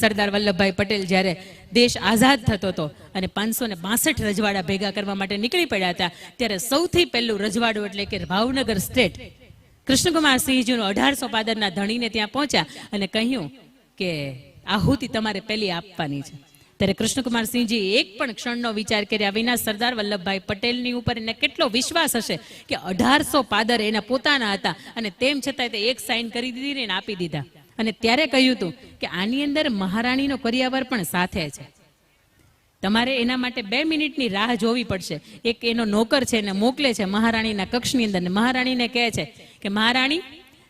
સરદાર વલ્લભભાઈ પટેલ જ્યારે દેશ આઝાદ થતો હતો અને પાંચસો ને બાસઠ રજવાડા ભેગા કરવા માટે નીકળી પડ્યા હતા, ત્યારે સૌથી પહેલું રજવાડું એટલે કે ભાવનગર સ્ટેટ. કૃષ્ણકુમાર સિંહજીનું અઢારસો પાદરના ધણીને ત્યાં પહોંચ્યા અને કહ્યું કે આહુતિ તમારે પહેલી આપવાની છે. ત્યારે કૃષ્ણકુમાર સિંહજી એક પણ ક્ષણનો વિચાર કર્યા વિના સરદાર વલ્લભભાઈ પટેલની ઉપર એને કેટલો વિશ્વાસ હશે કે અઢારસો પાદર એના પોતાના હતા અને તેમ છતાંય તે એક સાઇન કરી દીધી ને આપી દીધા. અને ત્યારે કહ્યું હતું કે આની અંદર મહારાણીનો કરિયાવર પણ સાથે છે. તમારે એના માટે બે મિનિટની રાહ જોવી પડશે. એક એનો નોકર છે એને મોકલે છે મહારાણીના કક્ષની અંદર મહારાણીને કહે છે કે મહારાણી,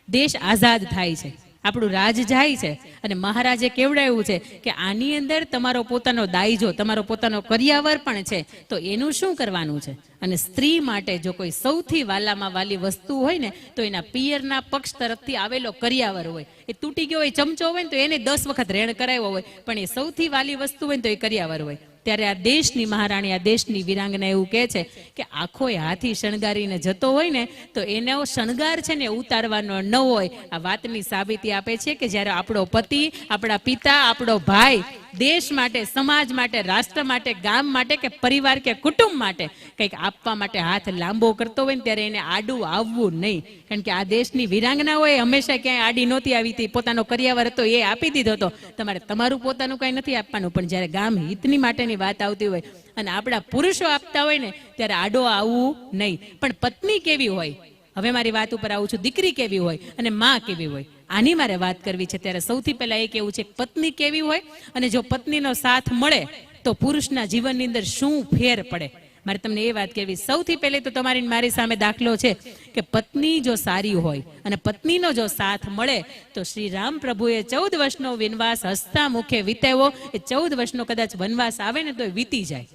દેશ આઝાદ થાય છે. આપણું રાજ જાય છે. અને મહારાજે કેવડાવ્યું છે કે આની અંદર તમારો પોતાનો દાયજો, તમારો પોતાનો કરિયાવર પણ છે. તો એનું શું કરવાનું છે? અને સ્ત્રી માટે જો કોઈ સૌથી વાલામાં વાલી વસ્તુ હોય ને, તો એના પિયરના પક્ષ તરફથી આવેલો કરિયાવર હોય. એ તૂટી ગયો હોય, ચમચો હોય ને, તો એને દસ વખત રેણ કરાવ્યો હોય. પણ એ સૌથી વાલી વસ્તુ હોય ને, તો એ કરિયાવર હોય. ત્યારે આ દેશની મહારાણી, આ દેશની વિરાંગના એવું કહે છે કે આખો હાથી શણગારીને જતો હોય ને, તો એનો શણગાર છે ને ઉતારવાનો ન હોય. આ વાતની સાબિતી આપે છે કે જ્યારે આપણો પતિ, આપણા પિતા, આપણો ભાઈ દેશ માટે, સમાજ માટે, રાષ્ટ્ર માટે, ગામ માટે કે પરિવાર કે કુટુંબ માટે કંઈક આપવા માટે હાથ લાંબો કરતો હોય ને ત્યારે એને આડું આવવું નહીં. કારણ કે આ દેશની વિરાંગનાઓએ હંમેશા ક્યાંય આડી નહોતી આવી હતી. પોતાનો કરિયાવર હતો, એ આપી દીધો હતો. તમારે તમારું પોતાનું કંઈ નથી આપવાનું, પણ જ્યારે ગામ હિતની માટેની વાત આવતી હોય અને આપણા પુરુષો આપતા હોય ને, ત્યારે આડો આવવું નહીં. પણ પત્ની કેવી હોય? હવે મારી વાત ઉપર આવું છું, દીકરી કેવી હોય અને માં કેવી હોય? આની મારે વાત કરવી છે. ત્યારે સૌથી પહેલા એ કેવું છે, પત્ની કેવી હોય અને જો પત્નીનો સાથ મળે, તો પુરુષના જીવનની અંદર શું ફેર પડે? મારે તમને એ વાત કહેવી. સૌથી પહેલી તો તમારી મારી સામે દાખલો છે કે પત્ની જો સારી હોય અને પત્નીનો જો સાથ મળે, તો શ્રી રામ પ્રભુએ ચૌદ વર્ષનો વનવાસ હસતા મુખે વિતાવ્યો. એ ચૌદ વર્ષનો કદાચ વનવાસ આવે ને તો વીતી જાય.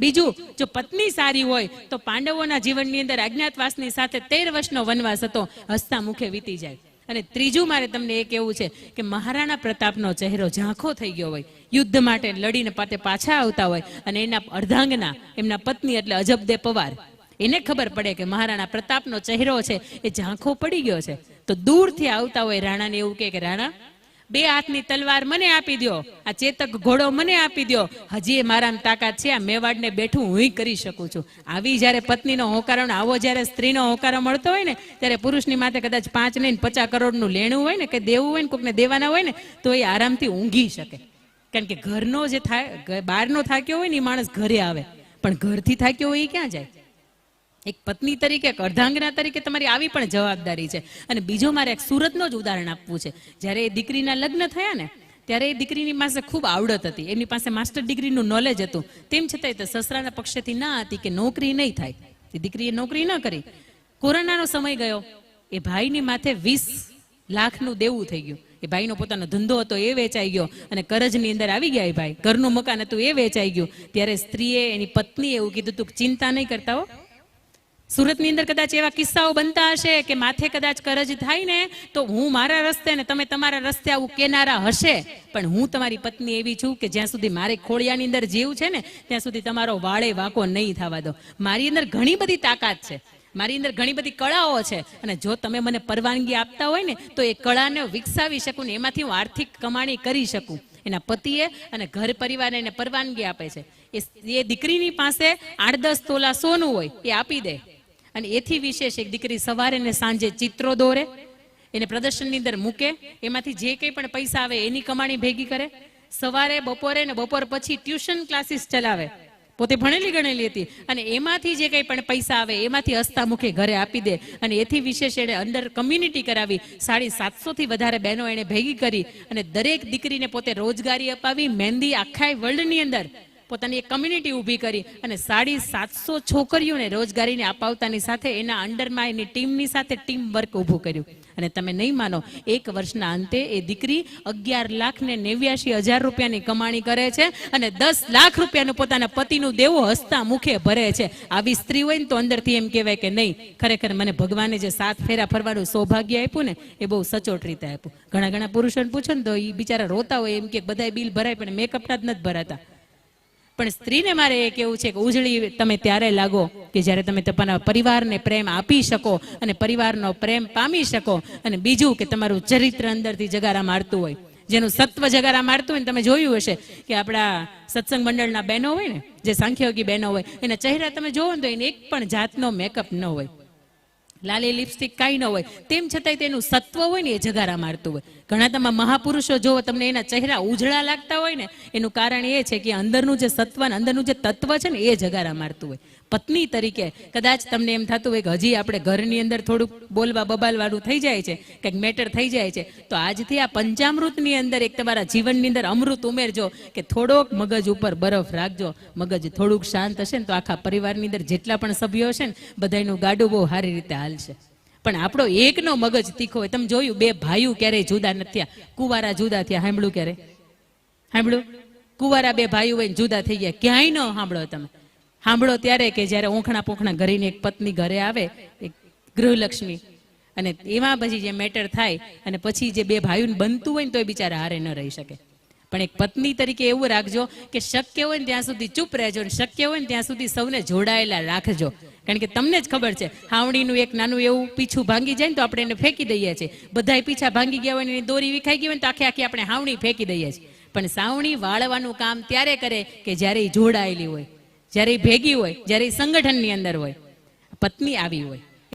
બીજું, જો પત્ની સારી હોય, તો પાંડવોના જીવનની અંદર અજ્ઞાતવાસની સાથે તેર વર્ષનો વનવાસ હતો, હસતા મુખે વીતી જાય. અને ત્રીજું મારે તમને એ કહેવું છે કે મહારાણા પ્રતાપનો ચહેરો ઝાંખો થઈ ગયો હોય, યુદ્ધ માટે લડીને પાતે પાછા આવતા હોય અને એના અર્ધાંગના, એમના પત્ની એટલે અજબદે પવાર. એને ખબર પડે કે મહારાણા પ્રતાપનો ચહેરો છે એ ઝાંખો પડી ગયો છે. તો દૂરથી આવતા હોય રાણાને એવું કે, રાણા બે હાથની તલવાર મને આપી દો આ ચેતક ઘોડો મને આપી દો હજી એ મારામાં તાકાત છે, આ મેવાડને બેઠું હું કરી શકું છું. આવી જ્યારે પત્નીનો હોકારો આવો જ્યારે સ્ત્રીનો હોકારો મળતો હોય ને, ત્યારે પુરુષની માથે કદાચ પાંચ નહીં પચાસ કરોડનું લેણું હોય ને, કે દેવું હોય ને, કોકને દેવાના હોય ને, તો એ આરામથી ઊંઘી શકે. કારણ કે ઘરનો જે થાય બહારનો થાક્યો હોય ને, એ માણસ ઘરે આવે. પણ ઘરથી થાક્યો હોય એ ક્યાં જાય? એક પત્ની તરીકે, એક અર્ધાંગના તરીકે તમારી આવી પણ જવાબદારી છે. અને બીજો મારે એક સુરતનો જ ઉદાહરણ આપવું છે. જ્યારે એ દીકરીના લગ્ન થયા ને, ત્યારે એ દીકરીની પાસે ખૂબ આવડત હતી. એમની પાસે માસ્ટર ડિગ્રીનું નોલેજ હતું. તેમ છતાંય તે સસરાના પક્ષેથી ના હતી કે નોકરી નહીં થાય. તે દીકરીએ નોકરી ન કરી. કોરોનાનો સમય ગયો. એ ભાઈની માથે વીસ લાખનું દેવું થઈ ગયું. એ ભાઈનો પોતાનો ધંધો હતો એ વેચાઈ ગયો. અને કરજની અંદર આવી ગયા એ ભાઈ. ઘરનું મકાન હતું એ વેચાઈ ગયું. ત્યારે સ્ત્રીએ એની પત્નીએ એવું કીધું તું ચિંતા નહીં કરતા હો. સુરતની અંદર કદાચ એવા કિસ્સાઓ બનતા હશે કે માથે કદાચ કરજ થાય ને તો હું મારા રસ્તે ને તમે તમારા રસ્તે આવું કેનારા હશે. પણ હું તમારી પત્ની એવી છું કે જ્યાં સુધી મારે ખોળિયાની અંદર જીવ છે ને, ત્યાં સુધી તમારો વાળે વાકો નહીં થવા દો. મારી અંદર ઘણી બધી તાકાત છે. મારી અંદર ઘણી બધી કળાઓ છે. અને જો તમે મને પરવાનગી આપતા હોય ને, તો એ કળાને વિકસાવી શકું ને, એમાંથી હું આર્થિક કમાણી કરી શકું. એના પતિએ અને ઘર પરિવારને એને પરવાનગી આપે છે. એ દીકરીની પાસે આઠ દસ તોલા સોનું હોય, એ આપી દે. અને એથી વિશેષ એક દીકરી સવારે ને સાંજે ચિત્રો દોરે, એને પ્રદર્શનની અંદર મૂકે, એમાંથી જે કંઈ પણ પૈસા આવે એની કમાણી ભેગી કરે. સવારે, બપોરે ને બપોર પછી ટ્યુશન ક્લાસીસ ચલાવે. પોતે ભણેલી ગણેલી હતી અને એમાંથી જે કંઈ પણ પૈસા આવે એમાંથી હસતા મુખે ઘરે આપી દે અને એથી વિશેષ એણે અંદર કમ્યુનિટી કરાવી. સાડી સાતસોથી વધારે બહેનો એણે ભેગી કરી અને દરેક દીકરીને પોતે રોજગારી અપાવી, મહેંદી આખા વર્લ્ડની અંદર. પોતાની એક કમ્યુનિટી ઊભી કરી અને સાડી સાતસો છોકરીઓને રોજગારીને અપાવતાની સાથે એના અંડરમાં એની ટીમની સાથે ટીમ વર્ક ઊભું કર્યું. અને તમે નહીં માનો, એક વર્ષના અંતે એ દીકરી અગિયાર લાખ ને નેવ્યાશી હજાર રૂપિયાની કમાણી કરે છે અને દસ લાખ રૂપિયાનું પોતાના પતિનું દેવું હસતા મુખે ભરે છે. આવી સ્ત્રી હોય ને તો અંદરથી એમ કહેવાય કે નહીં, ખરેખર મને ભગવાને જે સાત ફેરા ફરવાનું સૌભાગ્ય આપ્યું ને, એ બહુ સચોટ રીતે આપ્યું. ઘણા ઘણા પુરુષોને પૂછો ને તો એ બિચારા રોતા હોય એમ કે બધા બિલ ભરાય પણ મેકઅપના જ નથી ભરાતા. પણ સ્ત્રીને મારે એ કેવું છે કે ઉજળી તમે ત્યારે લાગો કે જ્યારે તમે તમારા પરિવારને પ્રેમ આપી શકો અને પરિવારનો પ્રેમ પામી શકો. અને બીજું કે તમારું ચરિત્ર અંદરથી જગારા મારતું હોય. જેનું સત્વ જગારા મારતું હોય ને તમે જોયું હશે કે આપણા સત્સંગ મંડળના બહેનો હોય ને, જે સાંખ્યોગી બહેનો હોય, એના ચહેરા તમે જોવો ને તો એને એક પણ જાતનો મેકઅપ ન હોય. લાલી લિપસ્ટિક કાંઈ ન હોય. તેમ છતાંય તેનું સત્વ હોય ને એ જગારા મારતું હોય. ઘણા તમે મહાપુરુષો જોવો તમને એના ચહેરા ઉજળા લાગતા હોય ને, એનું કારણ એ છે કે અંદરનું જે સત્વ અંદરનું જે તત્વ છે ને એ જગારા મારતું હોય. પત્ની તરીકે કદાચ તમને એમ થતું હોય કે હજી આપણે ઘરની અંદર થોડુંક બોલવા બબાલવાળું થઈ જાય છે, કંઈક મેટર થઈ જાય છે, તો આજથી આ પંચામૃતની અંદર એક તમારા જીવનની અંદર અમૃત ઉમેરજો કે થોડોક મગજ ઉપર બરફ રાખજો, મગજ થોડુંક શાંત હશે ને તો આખા પરિવારની અંદર જેટલા પણ સભ્યો હશે ને બધાનું ગાડું બહુ સારી રીતે હાલશે. પણ આપણો એકનો મગજ તીખો હોય, તમે જોયું બે ભાઈઓ ક્યારેય જુદા નથી થયા, કુવારા જુદા થયા, સાંભળ્યું ક્યારે? સાંભળ્યું? કુવારા બે ભાઈઓ હોય જુદા થઈ ગયા, ક્યાંય ન સાંભળો તમે. સાંભળો ત્યારે કે જ્યારે ઊંખણા પોખણા ઘરીને એક પત્ની ઘરે આવે, એક ગૃહલક્ષ્મી, અને એમાં પછી જે મેટર થાય અને પછી જે બે ભાઈઓને બનતું હોય ને તો એ બિચારા હારે ન રહી શકે. પણ એક પત્ની તરીકે એવું રાખજો કે શક્ય હોય ને ત્યાં સુધી ચૂપ રહેજો અને શક્ય હોય ને ત્યાં સુધી સૌને જોડાયેલા રાખજો. કારણ કે તમને જ ખબર છે હાવણીનું એક નાનું એવું પીછું ભાંગી જાય ને તો આપણે એને ફેંકી દઈએ છીએ. બધાય પીછા ભાંગી ગયા હોય ને દોરી વિખાઈ ગઈ હોય ને તો આખે આખી આપણે હાવણી ફેંકી દઈએ છીએ. પણ સાવણી વાળવાનું કામ ત્યારે કરે કે જ્યારે એ જોડાયેલી હોય. જ્યારે ભેગી હોય જ્યારે સંગઠનની અંદર હોય પત્ની આવી હોય